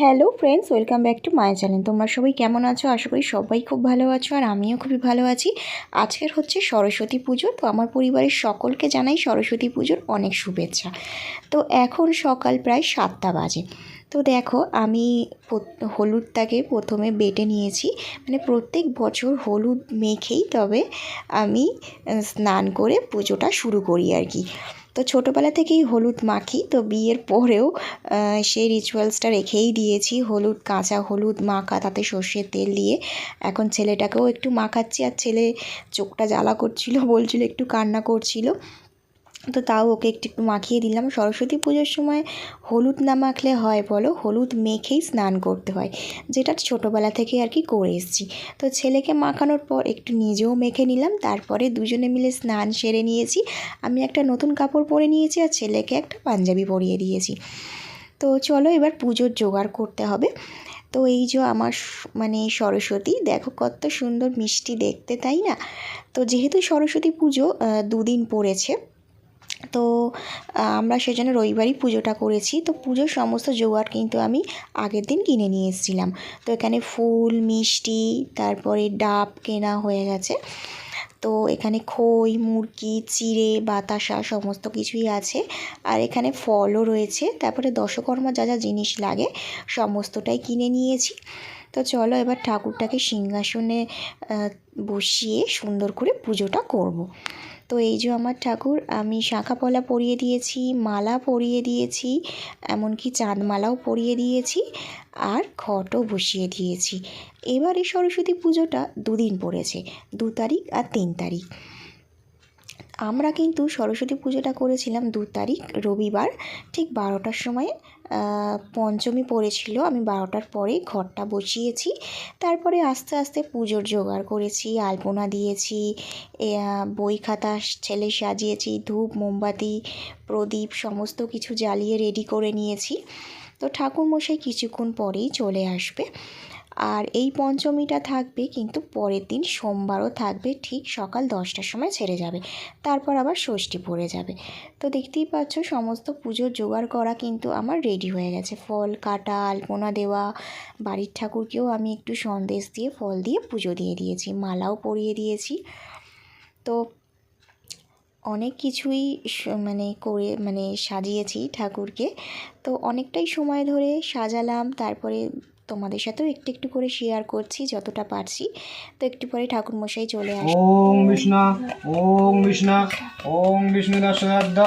Hello friends welcome back to my channel তোমরা সবাই কেমন আছো? আশা করি সবাই খুব ভালো আছো আর আমিও খুবই ভালো আছি। আজকের হচ্ছে সরস্বতী পুজো। তো আমার পরিবারের সকলকে জানাই সরস্বতী পুজোর অনেক শুভেচ্ছা। তো এখন সকাল প্রায় সাতটা বাজে। তো দেখো, আমি হলুদটাকে প্রথমে বেটে নিয়েছি। মানে প্রত্যেক বছর হলুদ মেখেই তবে আমি স্নান করে পুজোটা শুরু করি আর কি। তো ছোটোবেলা থেকেই হলুদ মাখি, তো বিয়ের পরেও সেই রিচুয়ালসটা রেখেই দিয়েছি। হলুদ, কাঁচা হলুদ মাখা, তাতে সর্ষের তেল দিয়ে। এখন ছেলেটাকেও একটু মাখাচ্ছি, আর ছেলে চোখটা জ্বালা করছিল, বলছিল একটু কান্না করছিল। তো তাও ওকে একটু একটু মাখিয়ে দিলাম। সরস্বতী পুজোর সময় হলুদ না মাখলে হয় বলো? হলুদ মেখেই স্নান করতে হয়। যেটা ছোটোবেলা থেকে আর কি করে এসেছি। তো ছেলেকে মাখানোর পর একটু নিজেও মেখে নিলাম। তারপরে দুজনে মিলে স্নান সেরে নিয়েছি। আমি একটা নতুন কাপড় পরে নিয়েছি আর ছেলেকে একটা পাঞ্জাবি পরিয়ে দিয়েছি। তো চলো এবার পুজোর জোগাড় করতে হবে। তো এই যে আমার মানে সরস্বতী, দেখো কত সুন্দর মিষ্টি দেখতে, তাই না? তো যেহেতু সরস্বতী পুজো দুদিন পড়েছে তো আমরা সেজন্য রবিবারই পুজোটা করেছি। তো পুজোর সমস্ত জোগাড় কিন্তু আমি আগের দিন কিনে নিয়ে এসেছিলাম। তো এখানে ফুল, মিষ্টি, তারপরে ডাব কেনা হয়ে গেছে। তো এখানে খই, মুরগি, চিড়ে, বাতাসা সমস্ত কিছুই আছে। আর এখানে ফলও রয়েছে। তারপরে দশকর্মা যা যা জিনিস লাগে সমস্তটাই কিনে নিয়েছি। তো চলো এবার ঠাকুরটাকে সিংহাসনে বসিয়ে সুন্দর করে পুজোটা করব। তো এই যে আমার ঠাকুর, আমি শাঁখাপলা পরিয়ে দিয়েছি, মালা পরিয়ে দিয়েছি, এমনকি চাঁদমালাও পরিয়ে দিয়েছি আর ঘটও বসিয়ে দিয়েছি। এবার সরস্বতী পুজোটা দুদিন পড়েছে, দু তারিখ আর তিন তারিখ। আমরা কিন্তু সরস্বতী পুজোটা করেছিলাম দু তারিখ, রবিবার, ঠিক বারোটার সময় পঞ্চমী পড়েছিল, আমি বারোটার পরেই ঘরটা বসিয়েছি, তারপরে আস্তে আস্তে পুজোর জোগাড় করেছি, আলপনা দিয়েছি বই খাতা ছেলে সাজিয়েছি, ধূপ, মোমবাতি, প্রদীপ, সমস্ত কিছু জ্বালিয়ে রেডি করে নিয়েছি। তো ঠাকুরমশাই কিছুক্ষণ পরেই চলে আসবে। আর এই পঞ্চমীটা থাকবে কিন্তু পরের দিন সোমবারও থাকবে, ঠিক সকাল দশটার সময় ছেড়ে যাবে। তারপর আবার ষষ্ঠী পড়ে যাবে। তো দেখতেই পাচ্ছ সমস্ত পুজোর জোগাড় করা কিন্তু আমার রেডি হয়ে গেছে। ফল কাটা আলপনা দেওয়া, বাড়ির ঠাকুরকেও আমি একটু সন্দেশ দিয়ে ফল দিয়ে পুজো দিয়ে দিয়েছি, মালাও পরিয়ে দিয়েছি। তো অনেক কিছুই মানে করে মানে সাজিয়েছি ঠাকুরকে। তো অনেকটাই সময় ধরে সাজালাম, তারপরে তোমাদের সাথেও একটু একটু করে শেয়ার করছি যতটা পারছি। তো একটু পরে ঠাকুর মশাই চলে আসবে। ওং বিষ্ণু, ওম বিষ্ণু ওম বিষ্ণু দশরথ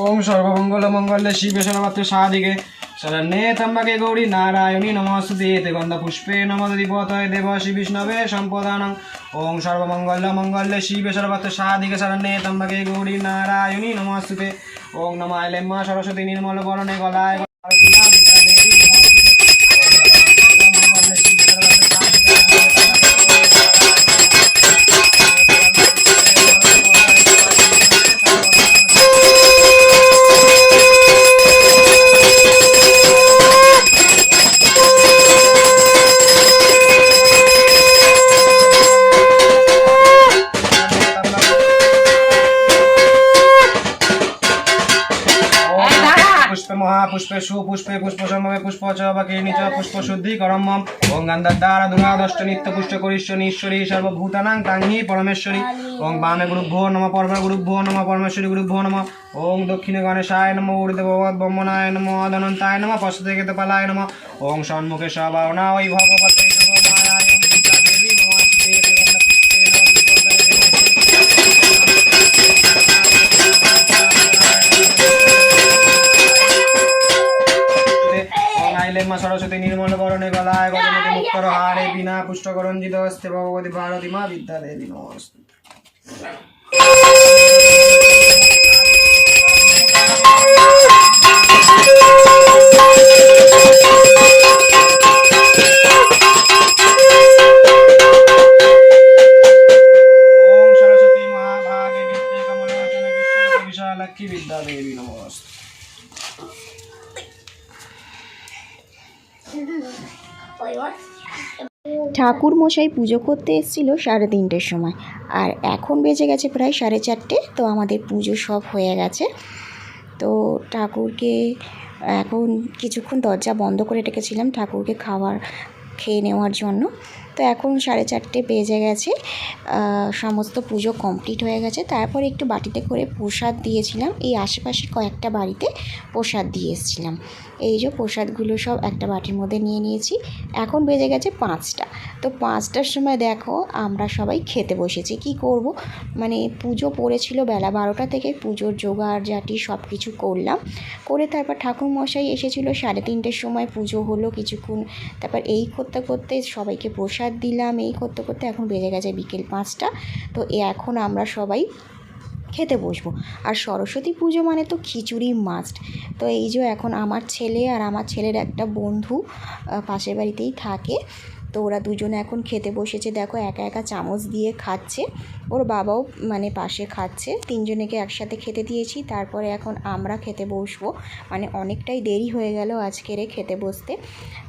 ওম সর্বমঙ্গল মঙ্গলে শিবে সর্বত্র সাদিকে শরণ্যে ত্রম্বকে গৌরী নারায়ণী নমস্তুতে। তে গন্ধ পুষ্পে নমদ দীপতয় দেবশি বিষ্ণবে সম্পদানং। ওং সর্বমঙ্গল মঙ্গলে শিবে সর্বত্র সাদিকে শরণ্যে ত্রম্বকে গৌরী নারায়ণী নমস্তুতে। ওং নম আইলে মা সরস্বতী নির্মল বরণে গলায় পুষ্পে মহাপুষ্পে সুপুষ্পে পুষ্প সম্ভবে পুষ্প চবাকে বাকি নিচ পুষ্প শুদ্ধি করম ওং গন্ধাদ্বারা দষ্ট নিত্য পুষ্ট করিষ্যনি ঈশ্বরী সর্বভূতানাং তাংহি পরমেশ্বরী। ওং বামে গুরুভ্যো নম পরমে গুরুভ্যো নম পরমেশ্বরী গুরুভ্যো নম। ওং দক্ষিণে গণেশায় নম ঊর্ধ্বভগবৎ ব্রহ্মণায় নম অদনন্তায় নম পশ্চাতে কেতপালায় নম। ওং সভাবনা ওই ভগবতে মা সরস্বতী নির্মল বরণে গলায় গজমতি মুক্তর হারে বিনা পুষ্টকরঞ্জিত হস্তে ভগবতী ভারতী মা বিদ্যা দেবী নমস্তে সরস্বতী মহাভাগে বিদ্যে ঠাকুর মশাই পুজো করতে এসেছিল সাড়ে তিনটের সময়। আর এখন বেজে গেছে প্রায় সাড়ে চারটে, তো আমাদের পুজো সব হয়ে গেছে। তো ঠাকুরকে এখন কিছুক্ষণ দরজা বন্ধ করে রেখেছিলাম ঠাকুরকে খাওয়ার খেয়ে নেওয়ার জন্য। তো এখন সাড়ে চারটে বেজে গেছে। সমস্ত পুজো কমপ্লিট হয়ে গেছে। তারপর একটু বাটিতে করে প্রসাদ দিয়েছিলাম। এই আশেপাশে কয়েকটা বাড়িতে প্রসাদ দিয়ে এসেছিলাম। এই যে প্রসাদগুলো সব একটা বাটির মধ্যে নিয়ে নিয়েছি। এখন বেজে গেছে পাঁচটা। তো পাঁচটার সময় দেখো আমরা সবাই খেতে বসেছি। কি করব? মানে পুজো পড়েছিল বেলা বারোটা থেকে। পুজোর জোগাড় জাটি সব কিছু করলাম। করে তারপর ঠাকুর মশাই এসেছিল সাড়ে তিনটের সময়। পুজো হলো কিছুক্ষণ। তারপর এই করতে করতে সবাইকে প্রসাদ দিলাম, এই করতে করতে এখন বেজে গেছে বিকেল পাঁচটা। তো এখন আমরা সবাই খেতে বসবো। আর সরস্বতী পুজো মানে তো খিচুড়ি মাস্ট তো এই যে এখন আমার ছেলে আর আমার ছেলের একটা বন্ধু পাশের বাড়িতেই থাকে। তো ওরা দুজনে এখন খেতে বসেছে। দেখো একা একা চামচ দিয়ে খাচ্ছে। ওর বাবাও মানে পাশে খাচ্ছে। তিনজনেকে একসাথে খেতে দিয়েছি। তারপরে এখন আমরা খেতে বসবো। মানে অনেকটাই দেরি হয়ে গেল আজকের খেতে বসতে।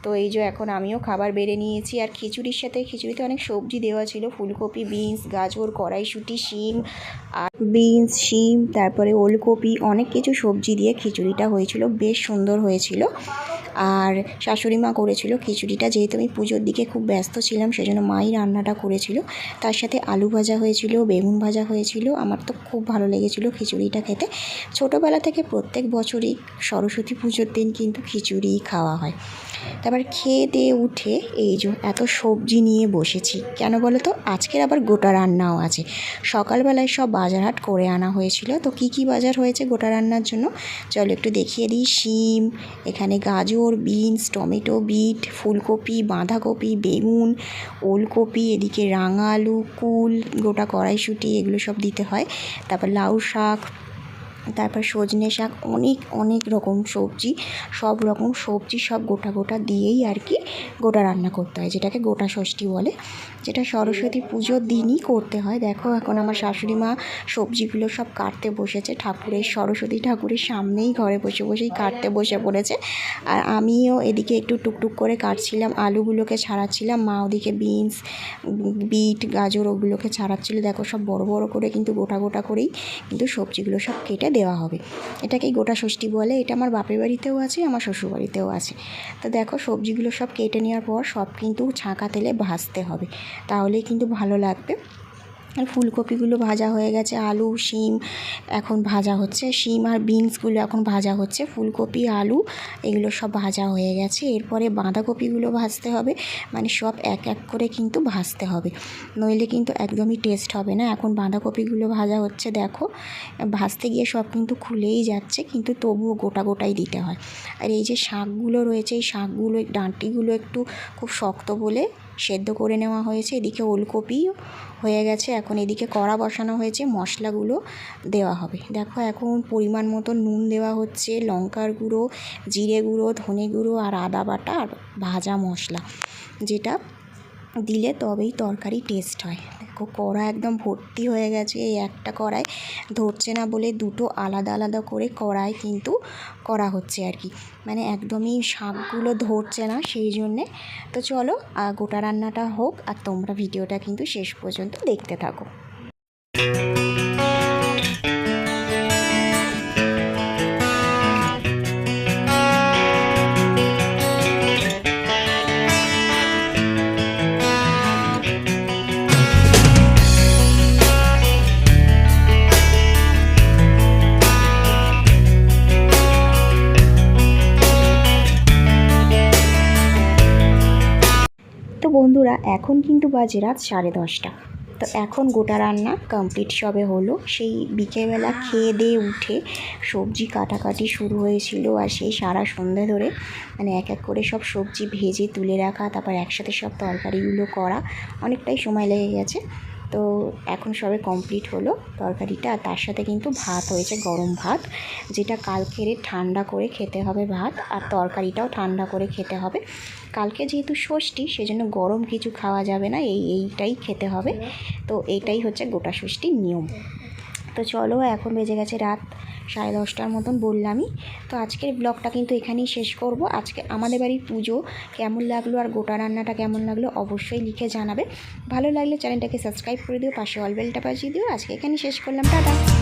তো এই যে এখন আমিও খাবার বেড়ে নিয়েছি। আর খিচুড়ির সাথে খিচুড়িতে অনেক সবজি দেওয়া ছিল। ফুলকপি, বিনস, গাজর, কড়াইশুঁটি, শিম, আর বিনস, শিম, তারপরে ওলকপি, অনেক কিছু সবজি দিয়ে খিচুড়িটা হয়েছিল। বেশ সুন্দর হয়েছিল। আর শাশুড়ি মা করেছিল খিচুড়িটা। যেহেতু আমি পুজোর দিকে খুব ব্যস্ত ছিলাম, সেজন্য মাই রান্নাটা করেছিল। তার সাথে আলু ভাজা হয়েছিল। বেগুন ভাজা হয়েছিল। আমার তো খুব ভালো লেগেছিল খিচুড়িটা খেতে। ছোটোবেলা থেকে প্রত্যেক বছরই সরস্বতী পুজোর দিন কিন্তু খিচুড়ি খাওয়া হয়। তারপর খেয়ে দিয়ে উঠে এই যে এত সবজি নিয়ে বসেছি। কেন বলো তো? আজকের আবার গোটা রান্নাও আছে। সকালবেলায় সব বাজার হাট করে আনা হয়েছিল। তো কি কি বাজার হয়েছে গোটা রান্নার জন্য? চলো একটু দেখিয়ে দিই। শিম, এখানে গাজর, বিনস, টমেটো, বিট, ফুলকপি, বাঁধাকপি, বেগুন, ওলকপি, এদিকে রাঙা আলু কুল, গোটা কড়াইশুঁটি এগুলো সব দিতে হয়। তারপর লাউ শাক, তারপর সজনে শাক, অনেক অনেক রকম সবজি, সব রকম সবজি সব গোটা গোটা দিয়েই আর কি গোটা রান্না করতে হয়, যেটাকে গোটা ষষ্ঠী বলে। যেটা সরস্বতী পুজোর দিনই করতে হয়। দেখো, এখন আমার শাশুড়ি মা সবজিগুলো সব কাটতে বসেছে। ঠাকুরের, সরস্বতী ঠাকুরের সামনেই ঘরে বসে বসেই কাটতে বসে পড়েছে। আর আমিও এদিকে একটু টুকটুক করে কাটছিলাম, আলুগুলোকে ছাড়াচ্ছিলাম, মা ওদিকে বিনস, বিট, গাজর ওগুলোকে ছাড়াচ্ছিল। দেখো, সব বড় বড় করে কিন্তু গোটা গোটা করেই কিন্তু সবজিগুলো সব কেটে দেওয়া হবে। এটাকেই গোটা ষষ্ঠী বলে। এটা আমার বাপের বাড়িতেও আছে, আমার শ্বশুর বাড়িতেও আছে। তো দেখো, সবজিগুলো সব কেটে নেওয়ার পর সব কিন্তু ছাঁকা তেলে ভাজতে হবে। তাহলেই কিন্তু ভালো লাগবে। আর ফুলকপিগুলো ভাজা হয়ে গেছে, আলু, শিম, এখন ভাজা হচ্ছে। শিম আর বিনসগুলো এখন ভাজা হচ্ছে। ফুলকপি, আলু, এগুলো সব ভাজা হয়ে গেছে। এরপরে বাঁধাকপিগুলো ভাজতে হবে। মানে সব এক এক করে কিন্তু ভাজতে হবে। নইলে কিন্তু একদমই টেস্ট হবে না। এখন বাঁধাকপিগুলো ভাজা হচ্ছে, দেখো। ভাজতে গিয়ে সব কিন্তু খুলেই যাচ্ছে, কিন্তু তবুও গোটা গোটাই দিতে হয়। আর এই যে শাকগুলো রয়েছে, এই শাকগুলো, ডাঁটিগুলো একটু খুব শক্ত বলে সেদ্ধ করে নেওয়া হয়েছে। এদিকে ওলকপি হয়ে গেছে। এখন এদিকে কড়া বসানো হয়েছে। মশলাগুলো দেওয়া হবে। দেখো এখন পরিমাণ মতো নুন দেওয়া হচ্ছে। লঙ্কার গুঁড়ো, জিরে গুঁড়ো, ধনে গুঁড়ো আর আদা বাটা আর ভাজা মশলা। যেটা দিলে তবেই তরকারি টেস্ট হয়। দেখো কড়া একদম ভর্তি হয়ে গেছে এই একটা কড়াই। ধরছে না বলে দুটো আলাদা আলাদা করে কড়াই কিন্তু করা হচ্ছে আর কি। মানে একদমই শাকগুলো ধরছে না সেই জন্যে। তো চলো গোটা রান্নাটা হোক আর তোমরা ভিডিওটা কিন্তু শেষ পর্যন্ত দেখতে থাকো। এখন কিন্তু বাজে রাত সাড়ে দশটা। তো এখন গোটা রান্না কমপ্লিট সবে হলো। সেই বিকেলবেলা খেয়ে দিয়ে উঠে সবজি কাটাকাটি শুরু হয়েছিল আর সেই সারা সন্ধে ধরে মানে এক এক করে সব সবজি ভেজে তুলে রাখা তারপর একসাথে সব তরকারিগুলো করা অনেকটাই সময় লেগে গেছে। তো এখন সবে কমপ্লিট হলো তরকারিটা আর তার সাথে কিন্তু ভাত হয়েছে, গরম ভাত, যেটা কালকেরে ঠান্ডা করে খেতে হবে ভাত আর তরকারিটাও ঠান্ডা করে খেতে হবে। কালকে যেহেতু ষষ্ঠী, সেজন্য গরম কিছু খাওয়া যাবে না, এই এইটাই খেতে হবে। তো এইটাই হচ্ছে গোটা ষষ্ঠীর নিয়ম। তো চলো, এখন বেজে গেছে রাত। সাড়ে দশটার মতন বললামই। তো আজকের ব্লগটা কিন্তু এখানেই শেষ করব। আজকে আমাদের বাড়ির পুজো কেমন লাগল আর গোটা রান্নাটা কেমন লাগল অবশ্যই লিখে জানাবে। ভালো লাগলে চ্যানেলটাকে সাবস্ক্রাইব করে দিও, পাশে অলবেলটা বাজিয়ে দিও। আজকে এখানেই শেষ করলাম। টাটা!